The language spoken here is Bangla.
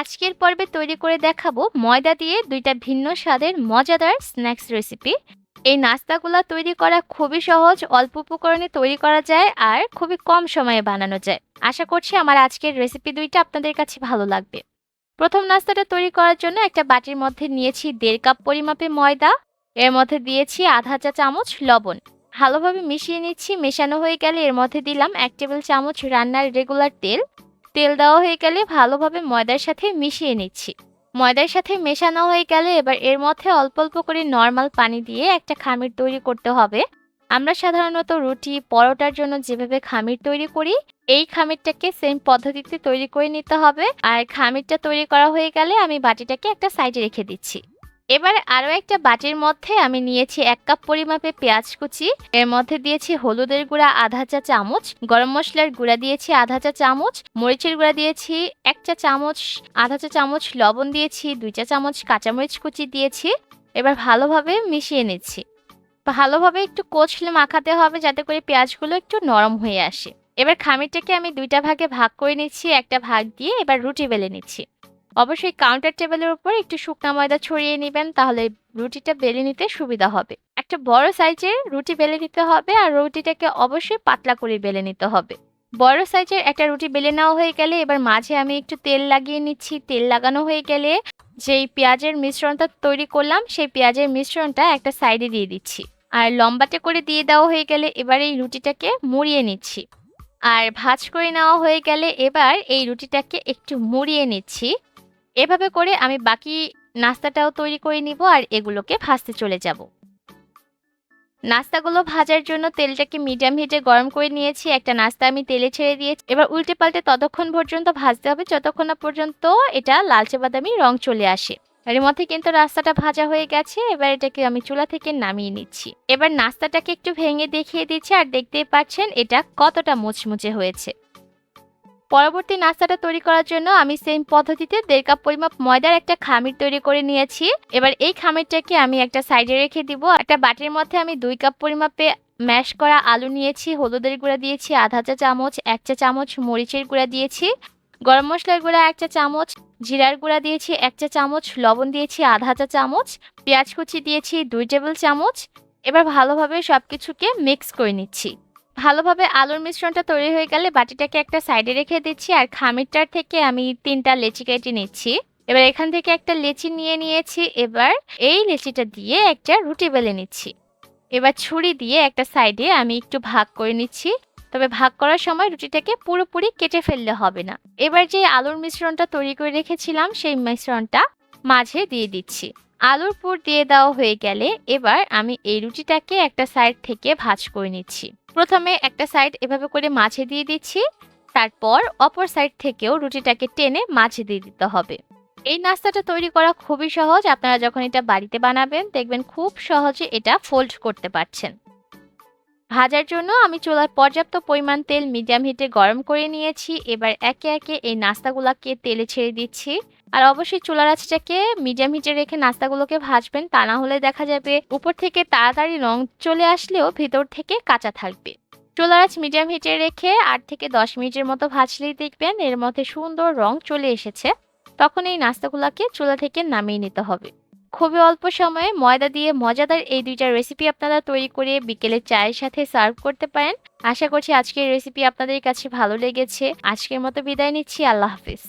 আজকের পর্বে তৈরি করে দেখাবো ময়দা দিয়ে দুইটা ভিন্ন স্বাদের মজাদার স্ন্যাক্স রেসিপি। এই নাস্তাগুলো তৈরি করা খুবই সহজ, অল্প উপকরণে তৈরি করা যায় আর খুবই কম সময়ে বানানো যায়। আশা করছি আমার আজকের রেসিপি দুইটা আপনাদের কাছে ভালো লাগবে। প্রথম নাস্তাটা তৈরি করার জন্য একটা বাটির মধ্যে নিয়েছি দেড় কাপ পরিমাপে ময়দা। এর মধ্যে দিয়েছি আধা চা চামচ লবণ। ভালোভাবে মিশিয়ে নিচ্ছি, মেশানো হয়ে গেলে এর মধ্যে দিলাম এক টেবিল চামচ রান্নার রেগুলার তেল। তেল দেওয়া হয়ে গেলে ভালোভাবে ময়দার সাথে মিশিয়ে নিচ্ছি। ময়দার সাথে মেশানো হয়ে গেলে এবার এর মধ্যে অল্প অল্প করে নর্মাল পানি দিয়ে একটা খামির তৈরি করতে হবে। আমরা সাধারণত রুটি, পরোটার জন্য যেভাবে খামির তৈরি করি, এই খামিরটাকে সেম পদ্ধতিতে তৈরি করে নিতে হবে। আর খামিরটা তৈরি করা হয়ে গেলে আমি বাটিটাকে একটা সাইডে রেখে দিচ্ছি। এবার আরও একটা বাটির মধ্যে আমি নিয়েছি এক কাপ পরিমাপে পেঁয়াজ কুচি। এর মধ্যে দিয়েছি হলুদের গুঁড়া আধা চা চামচ, গরম মশলার গুঁড়া দিয়েছি আধা চা চামচ, মরিচের গুঁড়া দিয়েছি এক চা চামচ, আধা চা চামচ লবণ দিয়েছি, দুই চা চামচ কাঁচামরিচ কুচি দিয়েছি। এবার ভালোভাবে মিশিয়ে নিচ্ছি। ভালোভাবে একটু কচলে মাখাতে হবে যাতে করে পেঁয়াজগুলো একটু নরম হয়ে আসে। এবার খামিরটাকে আমি দুইটা ভাগে ভাগ করে নিচ্ছি, একটা ভাগ দিয়ে এবার রুটি বেলে নিচ্ছি। অবশ্যই কাউন্টার টেবিলের উপর একটু শুকনা ময়দা ছড়িয়ে নেবেন, তাহলে রুটিটা বেলে নিতে সুবিধা হবে। একটা বড় সাইজের রুটি বেলে নিতে হবে আর রুটিটাকে অবশ্যই পাতলা করে বেলে নিতে হবে। বড় সাইজের একটা রুটি বেলে নেওয়া হয়ে গেলে এবার মাঝে আমি একটু তেল লাগিয়ে নিচ্ছি। তেল লাগানো হয়ে গেলে যেই পেঁয়াজের মিশ্রণটা তৈরি করলাম, সেই পেঁয়াজের মিশ্রণটা একটা সাইডে দিয়ে দিচ্ছি। আর লম্বাটে করে দিয়ে দেওয়া হয়ে গেলে এবার এই রুটিটাকে মুড়িয়ে নিচ্ছি। আর ভাজ করে নেওয়া হয়ে গেলে এবার এই রুটিটাকে একটু মুড়িয়ে নিচ্ছি। এভাবে করে আমি বাকি নাস্তাটাও তৈরি করে নিব আর এগুলোকে ভাজতে চলে যাব। নাস্তাগুলো ভাজার জন্য তেলটাকে মিডিয়াম হিটে গরম করে নিয়েছি। একটা নাস্তা আমি তেলে ছেড়ে দিয়েছি। এবার উল্টে পাল্টে ততক্ষণ পর্যন্ত ভাজতে হবে। যতক্ষণ না পর্যন্ত এটা লালচে বাদামি রং চলে আসে। এর মধ্যে কিন্তু রাস্তাটা ভাজা হয়ে গেছে। এবার এটাকে আমি চুলা থেকে নামিয়ে নিচ্ছি। এবার নাস্তাটাকে একটু ভেঙে দেখিয়ে দিচ্ছি। আর দেখতেই পাচ্ছেন এটা কতটা মুচমুচে হয়েছে। পরবর্তী নাস্তাটা তৈরি করার জন্য আমি সেম পদ্ধতিতে দেড় কাপ পরিমাপ ময়দার একটা খামির তৈরি করে নিয়েছি। এবার এই খামিরটাকে আমি একটা সাইডে রেখে দিব। একটা বাটির মধ্যে আমি দুই কাপ পরিমাপে ম্যাশ করা আলু নিয়েছি, হলুদের গুঁড়া দিয়েছি, আধা চা চামচ, এক চা চামচ মরিচের গুঁড়া দিয়েছি, গরম মশলার গুঁড়া এক চা চামচ, জিরার গুঁড়া দিয়েছি এক চা চামচ, লবণ দিয়েছি আধা চা চামচ, পেঁয়াজ কুচি দিয়েছি দুই টেবিল চামচ। এবার ভালোভাবে সব কিছুকে মিক্স করে নিচ্ছি। ভালোভাবে আলুর মিশ্রণটা তৈরি হয়ে গেলে বাটিটাকে একটা সাইডে রেখে দিচ্ছি আর খামিরটার থেকে আমি তিনটা লেচি কেটে নিচ্ছি। এবার এখান থেকে একটা লেচি নিয়ে নিয়েছি, এবার এই লেচিটা দিয়ে একটা রুটি বেলে নিচ্ছি। এবার ছুরি দিয়ে একটা সাইডে আমি একটু ভাগ করে নিচ্ছি, তবে ভাগ করার সময় রুটিটাকে পুরোপুরি কেটে ফেললে হবে না। এবার যে আলুর মিশ্রণটা তৈরি করে রেখেছিলাম, সেই মিশ্রণটা মাঝে দিয়ে দিচ্ছি। আলুর পুর দিয়ে দেওয়া হয়ে গেলে এবার আমি এই রুটিটাকে একটা সাইড থেকে ভাজ করে নিচ্ছি। প্রথমে একটা সাইড এভাবে করে মাঝে দিয়ে দিচ্ছি, তারপর অপর সাইড থেকেও রুটিটাকে টেনে মাঝে দিয়ে দিতে হবে। এই নাস্তাটা তৈরি করা খুবই সহজ, আপনারা যখন এটা বাড়িতে বানাবেন দেখবেন খুব সহজে এটা ফোল্ড করতে পারছেন। ভাজার জন্য আমি চুলার পর্যাপ্ত পরিমাণ তেল মিডিয়াম হিটে গরম করে নিয়েছি, এবার একে একে এই নাস্তাগুলাকে তেলে ছেড়ে দিচ্ছি। আর অবশ্যই চুলার আঁচটাকে মিডিয়াম হিটে রেখে নাস্তাগুলোকে ভাজবেন, তা না হলে দেখা যাবে উপর থেকে তাড়াতাড়ি রং চলে আসলেও ভেতর থেকে কাঁচা থাকবে। চুলার আঁচ মিডিয়াম হিটে রেখে আট থেকে দশ মিনিটের মতো ভাজলেই দেখবেন এর মধ্যে সুন্দর রং চলে এসেছে। তখন এই নাস্তাগুলোকে চুলা থেকে নামিয়ে নিতে হবে। খুবই অল্প সময়ে ময়দা দিয়ে মজাদার এই দুইটা রেসিপি আপনারা তৈরি করে বিকেলে চায়ের সাথে সার্ভ করতে পারেন। আশা করছি আজকের রেসিপি আপনাদের কাছে ভালো লেগেছে। আজকের মতো বিদায় নিচ্ছি। আল্লাহ হাফিজ।